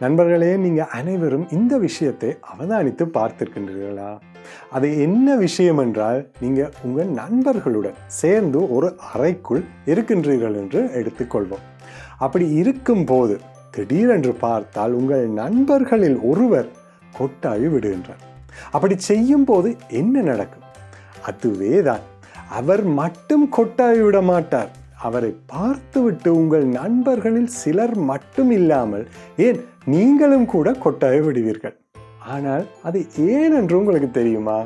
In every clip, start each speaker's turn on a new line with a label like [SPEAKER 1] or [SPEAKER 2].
[SPEAKER 1] நண்பர்களே நீங்கள் அனைவரும் இந்த விஷயத்தை அவதானித்து பார்த்திருக்கின்றீர்களா? அது என்ன விஷயம் என்றால் நீங்கள் உங்கள் நண்பர்களுடன் சேர்ந்து ஒரு அறைக்குள் இருக்கின்றீர்கள் என்று எடுத்துக்கொள்வோம். அப்படி இருக்கும்போது திடீரென்று பார்த்தால் உங்கள் நண்பர்களில் ஒருவர் கொட்டாவி விடுகின்றார். அப்படி செய்யும் போது என்ன நடக்கும்? அதுவே தான் அவர் மட்டும் கொட்டாவி விட மாட்டார் அவரை பார்த்துவிட்டு உங்கள் நண்பர்களில் சிலர் மட்டும் இல்லாமல் ஏன் நீங்களும் கூட கொட்டாய விடுவீர்கள்? ஆனால் அது ஏன் என்று உங்களுக்கு தெரியுமா?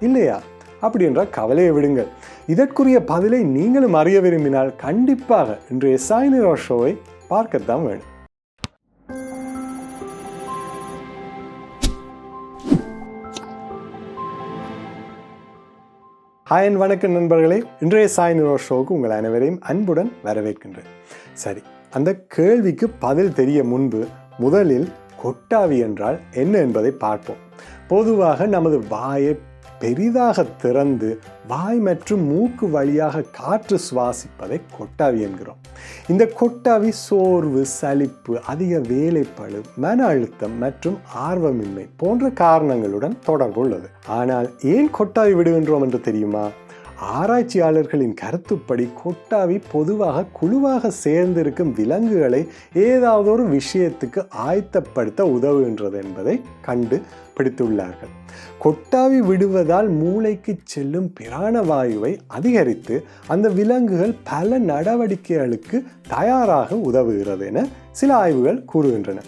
[SPEAKER 1] இல்லையா? அப்படி என்றால் கவலையை விடுங்கள். இதற்குரிய பதிலை நீங்களும் அறிய விரும்பினால் கண்டிப்பாக இன்றைய சாய்னிரோ ஷோவை பார்க்கத்தான் வேணும் ஹாய் அண்ட் வணக்கம் நண்பர்களே. இன்றைய சாய் நிரோ ஷோவுக்கு உங்கள் அனைவரையும் அன்புடன் வரவேற்கின்றேன். சரி அந்த கேள்விக்கு பதில் தெரிய முன்பு முதலில் கொட்டாவி என்றால் என்ன என்பதை பார்ப்போம். பொதுவாக நமது வாயை பெரிதாக திறந்து வாய் மற்றும் மூக்கு வழியாக காற்று சுவாசிப்பதை கொட்டாவி என்கிறோம். இந்த கொட்டாவி சோர்வு சலிப்பு அதிக வேலைப்பழு மன அழுத்தம் மற்றும் ஆர்வமின்மை போன்ற காரணங்களுடன் தொடர்புள்ளது ஆனால் ஏன் கொட்டாவி விடுகின்றோம் என்று தெரியுமா? ஆராய்ச்சியாளர்களின் கருத்துப்படி கொட்டாவி பொதுவாக குழுவாக சேர்ந்திருக்கும் விலங்குகளை ஏதாவது ஒரு விஷயத்துக்கு ஆயத்தப்படுத்த உதவுகின்றது என்பதை கண்டு பிடித்துள்ளார்கள். கொட்டாவி விடுவதால் மூளைக்கு செல்லும் பிராண வாயுவை அதிகரித்து அந்த விலங்குகள் பல நடவடிக்கைகளுக்கு தயாராக உதவுகிறது என சில ஆய்வுகள் கூறுகின்றன.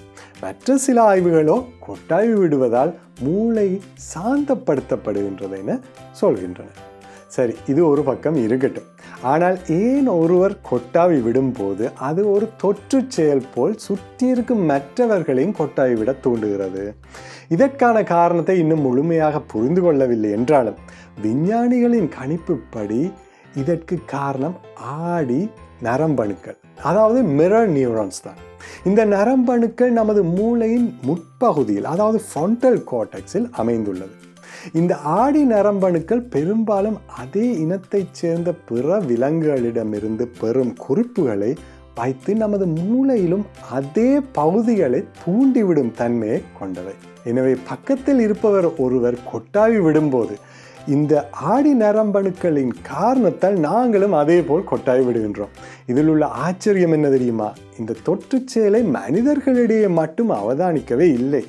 [SPEAKER 1] மற்ற சில ஆய்வுகளோ கொட்டாவி விடுவதால் மூளை சாந்தப்படுத்தப்படுகின்றது என சொல்கின்றன. சரி இது ஒரு பக்கம் இருக்கட்டும். ஆனால் ஏன் ஒருவர் கொட்டாவி விடும்போது அது ஒரு தொற்று செயல் போல் சுற்றி இருக்கும் மற்றவர்களையும் கொட்டாவி விட தூண்டுகிறது? இதற்கான காரணத்தை இன்னும் முழுமையாக புரிந்து கொள்ளவில்லை என்றாலும் விஞ்ஞானிகளின் கணிப்புப்படி இதற்கு காரணம் ஆடி நரம்பணுக்கள் அதாவது மிரர் நியூரான்ஸ் தான். இந்த நரம்பணுக்கள் நமது மூளையின் முற்பகுதியில் அதாவது ஃப்ரண்டல் கோட்டக்ஸில் அமைந்துள்ளது. இந்த ஆடி நரம்பணுக்கள் பெரும்பாலும் அதே இனத்தைச் சேர்ந்த பிற விலங்குகளிடமிருந்து பெறும் குறிப்புகளை வைத்து நமது மூளையிலும் அதே பகுதிகளை தூண்டிவிடும் தன்மையை கொண்டவை. எனவே பக்கத்தில் இருப்பவர் ஒருவர் கொட்டாவி விடும்போது இந்த ஆடி நரம்பணுக்களின் காரணத்தால் நாங்களும் அதே போல் கொட்டாய் விடுகின்றோம். இதில் உள்ள ஆச்சரியம் என்ன தெரியுமா? இந்த தொற்றுச் செயலை மனிதர்களிடையே மட்டும் அவதானிக்கவே இல்லை.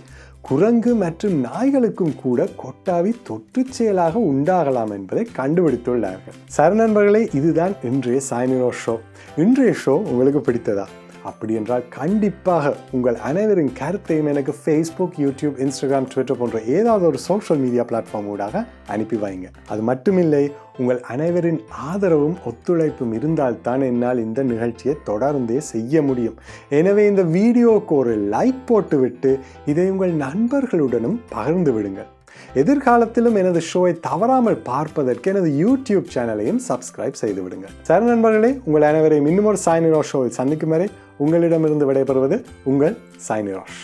[SPEAKER 1] குரங்கு மற்றும் நாய்களுக்கும் கூட கொட்டாவி தொற்று செயலாக உண்டாகலாம் என்பதை கண்டுபிடித்துள்ளார்கள். சரணன்பர்களே இதுதான் இன்றைய சாய்னிரோ ஷோ. இன்றைய ஷோ உங்களுக்கு பிடித்ததா? அப்படி என்றால் கண்டிப்பாக உங்கள் அனைவரின் கருத்தையும் எனக்கு ஃபேஸ்புக் யூடியூப் இன்ஸ்டாகிராம் ட்விட்டர் போன்ற ஏதாவது ஒரு சோஷியல் மீடியா பிளாட்ஃபார்ம் ஊடாக அனுப்பி வைங்க. அது மட்டுமில்லை உங்கள் அனைவரின் ஆதரவும் ஒத்துழைப்பும் இருந்தால்தான் என்னால் இந்த நிகழ்ச்சியை தொடர்ந்தே செய்ய முடியும். எனவே இந்த வீடியோவுக்கு ஒரு லைக் போட்டுவிட்டு இதை உங்கள் நண்பர்களுடனும் பகிர்ந்து விடுங்கள். எதிர்காலத்திலும் எனது ஷோவை தவறாமல் பார்ப்பதற்கு எனது யூடியூப் சேனலையும் சப்ஸ்கிரைப் செய்து விடுங்கள். சரி நண்பர்களே உங்கள் அனைவரையும் இன்னும் ஒரு சாய்னிரோ ஷோவில் சந்திக்கும் வரை உங்களிடமிருந்து விடைபெறுவது உங்கள் சாய்னிரோஷ்